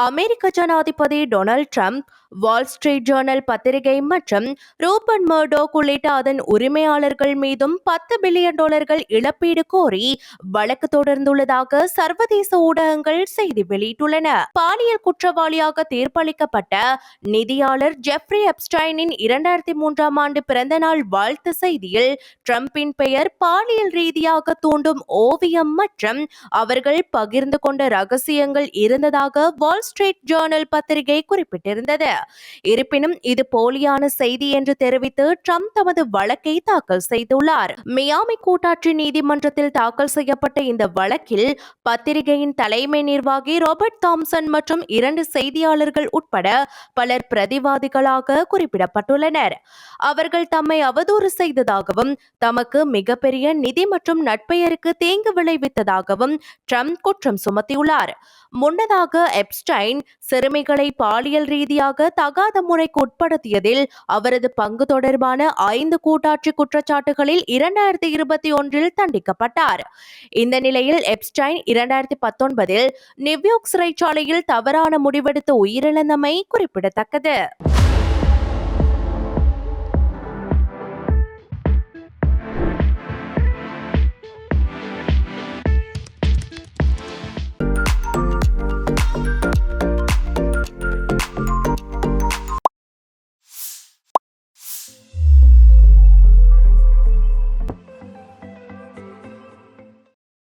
அமெரிக்க ஜனாதிபதி Donald Trump Wall Street Journal பத்திரிகை மற்றும் ரூபன் மர்டோக் உள்ளிட்ட அதன் உரிமையாளர்கள் மீதும் பத்து பில்லியன் டாலர்கள் இழப்பீடு கோரி வழக்கு தொடர்ந்துள்ளதாக சர்வதேச ஊடகங்கள் செய்தி வெளியிட்டுள்ளன. பாலியல் குற்றவாளியாக தீர்ப்பளிக்கப்பட்ட நிதியாளர் ஜெஃப்ரி எப்ஸ்டைனின் இரண்டாயிரத்தி மூன்றாம் ஆண்டு பிறந்த நாள் வாழ்த்து செய்தியில் ட்ரம்பின் பெயர் பாலியல் ரீதியாக தூண்டும் ஓவியம் மற்றும் அவர்கள் பகிர்ந்து கொண்ட ரகசியங்கள் இருந்ததாக வால் ஸ்ட்ரீட் ஜேர்னல் பத்திரிகை குறிப்பிட்டிருந்தது. இருப்பினும் இது போலியான செய்தி என்று தெரிவித்து ட்ரம்ப் தமது வழக்கை தாக்கல் செய்துள்ளார். மியாமி கூட்டாட்சி நீதிமன்றத்தில் தாக்கல் செய்யப்பட்ட இந்த வழக்கில் பத்திரிகையின் தலைமை நிர்வாகி ராபர்ட் தாம்சன் மற்றும் இரண்டு செய்தியாளர்கள் உட்பட பலர் பிரதிவாதிகளாக குறிப்பிடப்பட்டுள்ளனர். அவர்கள் தம்மை அவதூறு செய்ததாகவும் தமக்கு மிகப்பெரிய நிதி மற்றும் நட்பெயருக்கு தீங்கு விளைவித்ததாகவும் ட்ரம்ப் குற்றம் சுமத்தியுள்ளார். முன்னதாக எப்ஸ்டைன் சிறுமிகளை பாலியல் ரீதியாக தகாத முறைக்கு உட்படுத்தியதில் அவரது பங்கு தொடர்பான ஐந்து கூட்டாட்சி குற்றச்சாட்டுகளில் இரண்டாயிரத்தி இருபத்தி ஒன்றில் தண்டிக்கப்பட்டார். இந்த நிலையில் எப்ஸ்டைன் இரண்டாயிரத்தி பத்தொன்பதில் நியூயார்க் சிறைச்சாலையில் தவறான முடிவெடுத்து உயிரிழந்தமை குறிப்பிடத்தக்கது.